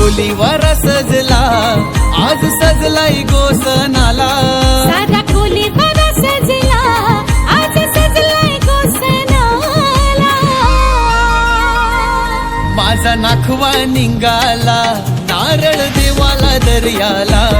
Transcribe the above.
खोलीवर सजला. आज सजलाय गोसनाला. साधा सजला. माझा नाखवा निघाला नारळ देवाला दर्याला.